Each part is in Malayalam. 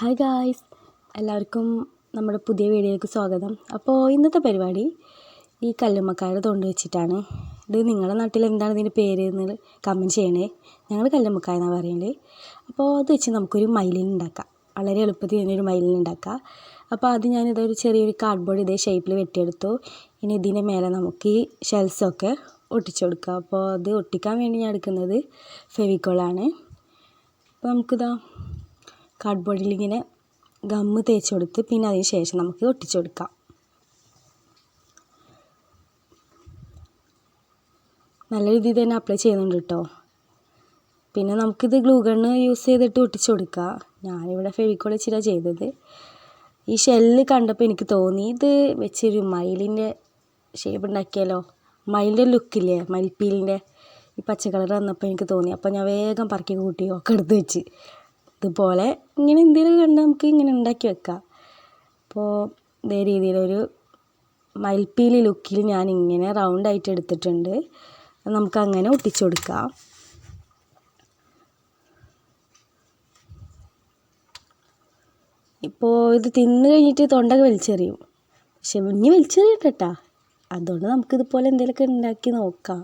ഹായ് ഗായ്സ് എല്ലാവർക്കും നമ്മുടെ പുതിയ വീഡിയോയിലേക്ക് സ്വാഗതം. അപ്പോൾ ഇന്നത്തെ പരിപാടി ഈ കല്ലുമ്മക്കായുടെ തൊണ്ട് വെച്ചിട്ടാണ്. ഇത് നിങ്ങളുടെ നാട്ടിൽ എന്താണ് ഇതിന്റെ പേര് എന്ന് കമന്റ് ചെയ്യണേ. ഞങ്ങൾ കല്ലുമ്മക്കായ എന്നാണ് പറയുന്നത് അപ്പോൾ അത് വെച്ച് നമുക്കൊരു മൈലിൻ ഉണ്ടാക്കാം. വളരെ എളുപ്പത്തിൽ തന്നെ ഒരു മൈലിൻ ഉണ്ടാക്കാം. അപ്പോൾ അത് ഞാനിതൊരു ചെറിയൊരു കാർഡ്ബോർഡ് ഇതേ ഷേപ്പിൽ വെട്ടിയെടുത്തു. ഇനി ഇതിന്റെ മേലെ നമുക്ക് ഈ ഷെൽസൊക്കെ ഒട്ടിച്ചു കൊടുക്കുക അപ്പോൾ അത് ഒട്ടിക്കാൻ വേണ്ടി ഞാൻ എടുക്കുന്നത് ഫെവിക്കോളാണ് അപ്പോൾ നമുക്കിതാ കാർഡ്ബോർഡിൽ ഇങ്ങനെ ഗമ്മ് തേച്ച് കൊടുത്ത് പിന്നെ അതിന് ശേഷം നമുക്ക് ഒട്ടിച്ചു കൊടുക്കാം നല്ല രീതിയിൽ തന്നെ അപ്ലൈ ചെയ്യുന്നുണ്ട് കേട്ടോ. പിന്നെ നമുക്കിത് ഗ്ലൂ യൂസ് ചെയ്തിട്ട് ഒട്ടിച്ചു കൊടുക്കാം ഞാനിവിടെ ഫെവിക്കോൾ വെച്ചിട്ടാണ് ചെയ്തത്. ഈ ഷെല്ല് കണ്ടപ്പോൾ എനിക്ക് തോന്നി ഇത് വെച്ചൊരു മയിലിന്റെ ഷേപ്പ് ഉണ്ടാക്കിയാലോ? മയിലിന്റെ ലുക്കില്ലേ മയിൽപ്പീലിന്റെ ഈ പച്ച കളർ വന്നപ്പോൾ എനിക്ക് തോന്നി. അപ്പോൾ ഞാൻ വേഗം പറക്കി കൂട്ടി ഒക്കെ എടുത്ത് വെച്ച്. ഇതുപോലെ ഇങ്ങനെ എന്തെങ്കിലും കണ്ടാൽ നമുക്ക് ഇങ്ങനെ ഉണ്ടാക്കി വെക്കാം. അപ്പോൾ ഇതേ രീതിയിലൊരു മയിൽപ്പീലി ലുക്കിൽ ഞാൻ ഇങ്ങനെ റൗണ്ട് ആയിട്ട് എടുത്തിട്ടുണ്ട്. അത് നമുക്ക് അങ്ങനെ ഒട്ടിച്ചു കൊടുക്കാം. ഇപ്പോൾ ഇത് തിന്നു കഴിഞ്ഞിട്ട് തൊണ്ടൊക്കെ വലിച്ചെറിയും. പക്ഷെ മുന്നി വലിച്ചെറിയട്ടെട്ടാ. അതുകൊണ്ട് നമുക്കിതുപോലെ എന്തെങ്കിലുമൊക്കെ ഉണ്ടാക്കി നോക്കാം.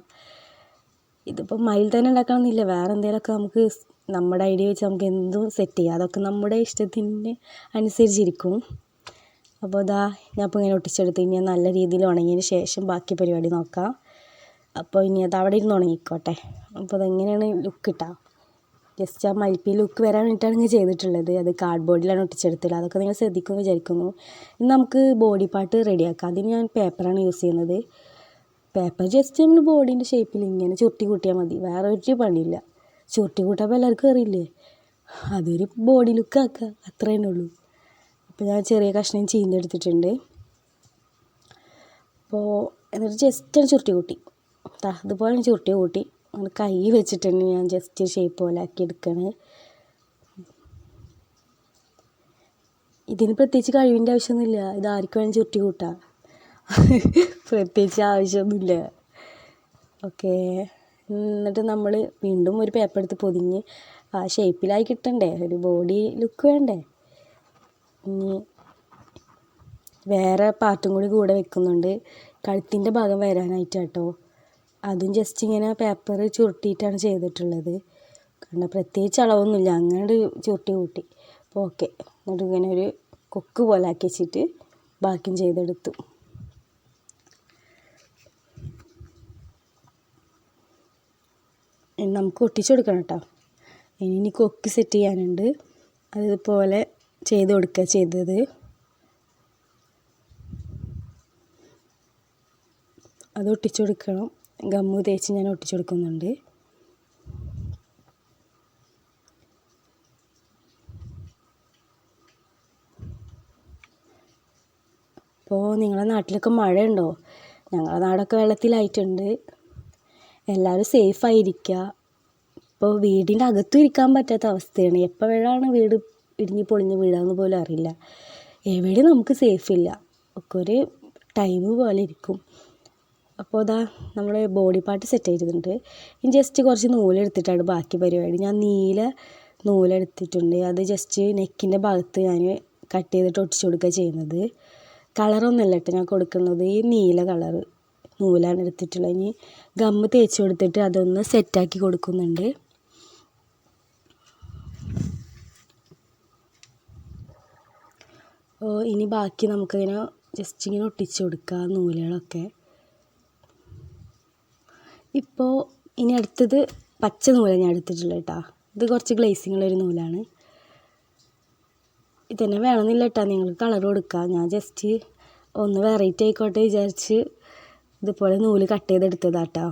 ഇതിപ്പോൾ മയിൽ തന്നെ ഉണ്ടാക്കണമെന്നില്ല വേറെ എന്തെങ്കിലുമൊക്കെ നമുക്ക് നമ്മുടെ ഐഡിയ വെച്ച് നമുക്ക് എന്തും സെറ്റ് ചെയ്യാം. അതൊക്കെ നമ്മുടെ ഇഷ്ടത്തിന് അനുസരിച്ചിരിക്കും. അപ്പോൾ ദാ ഞാൻ ഇപ്പോൾ ഇങ്ങനെ ഒട്ടിച്ചെടുത്ത് ഇനി നല്ല രീതിയിൽ ഉണങ്ങിയതിന് ശേഷം ബാക്കി പരിപാടി നോക്കാം. അപ്പോൾ ഇനി അത് അവിടെ ഇരുന്ന് ഉണങ്ങിക്കോട്ടെ. അപ്പോൾ അതെങ്ങനെയാണ് ലുക്ക് കിട്ടുക ജസ്റ്റ് ആ മൽപ്പി ലുക്ക് വരാൻ വേണ്ടിയിട്ടാണ് ഞാൻ ചെയ്തിട്ടുള്ളത്. അത് കാർഡ് ബോർഡിലാണ് ഒട്ടിച്ചെടുത്തില്ല അതൊക്കെ നിങ്ങൾ ശ്രദ്ധിക്കുമെന്ന് വിചാരിക്കുന്നു. ഇനി നമുക്ക് ബോഡി പാർട്ട് റെഡിയാക്കാം അതിന് ഞാൻ പേപ്പറാണ് യൂസ് ചെയ്യുന്നത്. പേപ്പർ ജസ്റ്റ് നമ്മൾ ബോഡീന്റെ ഷേപ്പിൽ ഇങ്ങനെ ചുരുട്ടി കൂട്ടിയാൽ മതി. വേറെ ഒരു പണിയില്ല. ചുരുട്ടി കൂട്ടുമ്പോൾ എല്ലാവർക്കും അറിയില്ലേ അതൊരു ബോഡി ലുക്ക് ആക്കുക അത്ര ഉള്ളൂ. അപ്പോൾ ഞാൻ ചെറിയ കഷ്ണം ചീന്തെടുത്തിട്ടുണ്ട് അപ്പോൾ എന്നിട്ട് ജസ്റ്റ് ഒന്ന് ചുരുട്ടി കൂട്ടി. അതുപോലെ ചുരുട്ടി കൂട്ടി. അങ്ങനെ കൈ വെച്ചിട്ടുണ്ട് ഞാൻ ജസ്റ്റ് ഷേപ്പ് പോലെ ആക്കി എടുക്കണേ. ഇതിന് പ്രത്യേകിച്ച് കഴിവിന്റെ ആവശ്യമൊന്നുമില്ല. ഇത് ആർക്കും വേണം ചുരുട്ടി കൂട്ടാം. പ്രത്യേകിച്ച് ആവശ്യമൊന്നുമില്ല. ഓക്കേ. എന്നിട്ട് നമ്മൾ വീണ്ടും ഒരു പേപ്പർ എടുത്ത് പൊതിഞ്ഞ് ആ ഷേപ്പിലായി കിട്ടണ്ടേ? ഒരു ബോഡി ലുക്ക് വേണ്ടേ? ഇനി വേറെ പാർട്ടും കൂടി കൂടെ വെക്കുന്നുണ്ട്. കഴുത്തിന്റെ ഭാഗം വരാനായിട്ട് കേട്ടോ അതും ജസ്റ്റ് ഇങ്ങനെ പേപ്പർ ചുരുട്ടിയിട്ടാണ് ചെയ്തിട്ടുള്ളത്. കാരണം പ്രത്യേകിച്ച് അളവൊന്നുമില്ല. അങ്ങനെ ചുരുട്ടി കൂട്ടി. അപ്പോൾ ഓക്കെ എന്നിട്ട് ഇങ്ങനെ ഒരു കൊക്ക് പോലെ ആക്കി വെച്ചിട്ട് ബാക്കിയും ചെയ്തെടുത്തു. നമുക്ക് ഒട്ടിച്ചു കൊടുക്കണം കേട്ടോ. ഇനി ഇനി കൊക്ക് സെറ്റ് ചെയ്യാനുണ്ട്. അതുപോലെ ചെയ്ത് കൊടുക്കുക ചെയ്തത്. അത് ഒട്ടിച്ചു കൊടുക്കണം. ഗമ്മ് തേച്ച് ഞാൻ ഒട്ടിച്ചു കൊടുക്കുന്നുണ്ട്. അപ്പോൾ നിങ്ങളുടെ നാട്ടിലൊക്കെ മഴയുണ്ടോ? ഞങ്ങളുടെ നാടൊക്കെ വെള്ളത്തിലായിട്ടുണ്ട്. എല്ലാവരും സേഫായിരിക്കുക. ഇപ്പോൾ വീടിന്റെ അകത്തും ഇരിക്കാൻ പറ്റാത്ത അവസ്ഥയാണ്. വേണമെയാണ് വീട് ഇടിഞ്ഞ് പൊളിഞ്ഞ് വീഴാമെന്ന് പോലും അറിയില്ല. എവിടെയും നമുക്ക് സേഫില്ല ഒക്കെ ഒരു ടൈം പോലെ ഇരിക്കും. അപ്പോൾ അതാ നമ്മൾ ബോഡി പാർട്ട് സെറ്റ് ചെയ്തിട്ടുണ്ട്. ഇനി ജസ്റ്റ് കുറച്ച് നൂലെടുത്തിട്ടാണ് ബാക്കി പരിപാടി. ഞാൻ നീല നൂലെടുത്തിട്ടുണ്ട്. അത് ജസ്റ്റ് നെക്കിന്റെ ഭാഗത്ത് ഞാൻ കട്ട് ചെയ്തിട്ട് ഒട്ടിച്ചു കൊടുക്കുക ചെയ്യുന്നത്. കളറൊന്നുമല്ല കേട്ടോ ഞാൻ കൊടുക്കുന്നത്. ഈ നീല കളറ് നൂലാണ് എടുത്തിട്ടുള്ളത്. ഇനി ഗമ്മ് തേച്ച് കൊടുത്തിട്ട് അതൊന്ന് സെറ്റാക്കി കൊടുക്കുന്നുണ്ട്. ഇനി ബാക്കി നമുക്കിങ്ങനെ ജസ്റ്റ് ഇങ്ങനെ ഒട്ടിച്ച് കൊടുക്കാം നൂലുകളൊക്കെ. ഇപ്പോൾ ഇനി അടുത്തത് പച്ച നൂല ഞാൻ എടുത്തിട്ടുള്ളത് കേട്ടോ ഇത് കുറച്ച് ഗ്ലേസിങ് ഉള്ളൊരു നൂലാണ്. ഇതന്നെ വേണമെന്നില്ല കേട്ടോ നിങ്ങൾ കളർ കൊടുക്കാം. ഞാൻ ജസ്റ്റ് ഒന്ന് വെറൈറ്റി ആയിക്കോട്ടെ വിചാരിച്ച് ഇതുപോലെ നൂൽ കട്ട് ചെയ്തെടുത്തതാട്ടോ.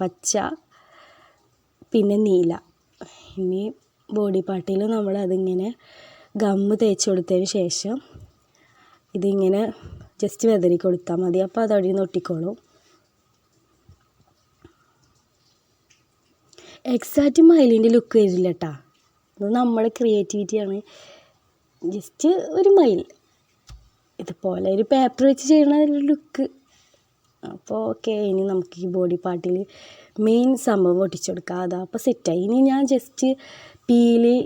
പച്ച പിന്നെ നീല. ഇനി ബോഡി പാർട്ടിൽ നമ്മൾ അതിങ്ങനെ ഗമ്മ് തേച്ച് കൊടുത്തതിന് ശേഷം ഇതിങ്ങനെ ജസ്റ്റ് വെതറി കൊടുത്താൽ മതി. അപ്പോൾ അത് അവിടെ നിന്ന് ഒട്ടിക്കോളും. എക്സാക്റ്റ് മയിലിന്റെ ലുക്ക് വരില്ല കേട്ടോ അത് നമ്മുടെ ക്രിയേറ്റിവിറ്റിയാണ് ജസ്റ്റ് ഒരു മയിൽ. ഇതുപോലെ ഒരു പേപ്പർ വെച്ച് ചെയ്യണ ലുക്ക് അപ്പോൾ ഓക്കെ ഇനി നമുക്ക് ഈ ബോഡി പാർട്ടിൽ മെയിൻ സംഭവം ഒട്ടിച്ചു കൊടുക്കാം അതാ അപ്പോൾ സെറ്റായി ഇനി ഞാൻ ജസ്റ്റ് പീലി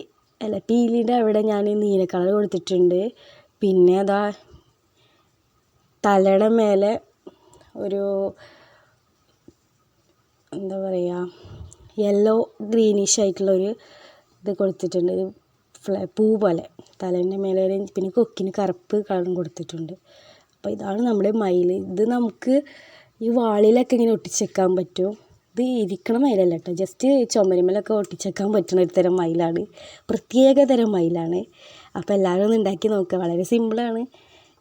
അല്ല പീലിയുടെ അവിടെ ഞാൻ നീല കളർ കൊടുത്തിട്ടുണ്ട്. പിന്നെ അതാ തലയുടെ മേലെ ഒരു എന്താ പറയുക യെല്ലോ ഗ്രീനിഷ് ആയിട്ടുള്ളൊരു ഇത് കൊടുത്തിട്ടുണ്ട്. ഒരു ഫ്ല പൂ പോലെ. തലേന്റെ മേലെ പിന്നെ കൊക്കിന് കറുപ്പ് കളറും കൊടുത്തിട്ടുണ്ട്. അപ്പോൾ ഇതാണ് നമ്മുടെ മയിൽ ഇത് നമുക്ക് ഈ വാളിലൊക്കെ ഇങ്ങനെ ഒട്ടിച്ചേക്കാൻ പറ്റും. ഇത് ഇരിക്കണ മയിലല്ല കേട്ടോ ജസ്റ്റ് ചുമരുമ്മലൊക്കെ ഒട്ടിച്ചേക്കാൻ പറ്റുന്ന ഒരു തരം മയിലാണ്. പ്രത്യേക തരം മയിലാണ്. അപ്പോൾ എല്ലാവരും ഒന്ന് ഉണ്ടാക്കി നോക്കുക വളരെ സിമ്പിളാണ്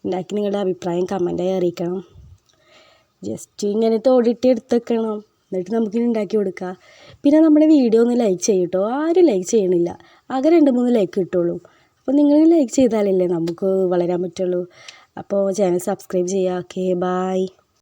ഉണ്ടാക്കി നിങ്ങളുടെ അഭിപ്രായം കമന്റായി അറിയിക്കണം. ജസ്റ്റ് ഇങ്ങനെ തോടിട്ട് എടുത്തേക്കണം. എന്നിട്ട് നമുക്കിനി ഉണ്ടാക്കി കൊടുക്കാം. പിന്നെ നമ്മുടെ വീഡിയോ ഒന്ന് ലൈക്ക് ചെയ്യട്ടോ ആരും ലൈക്ക് ചെയ്യണില്ല. ആകെ രണ്ട് മൂന്ന് ലൈക്ക് കിട്ടുള്ളൂ. അപ്പോൾ നിങ്ങൾ ലൈക്ക് ചെയ്താലല്ലേ നമുക്ക് വളരാൻ പറ്റുള്ളൂ. അപ്പോൾ ചാനൽ സബ്സ്ക്രൈബ് ചെയ്യുക ഓക്കെ ബായ്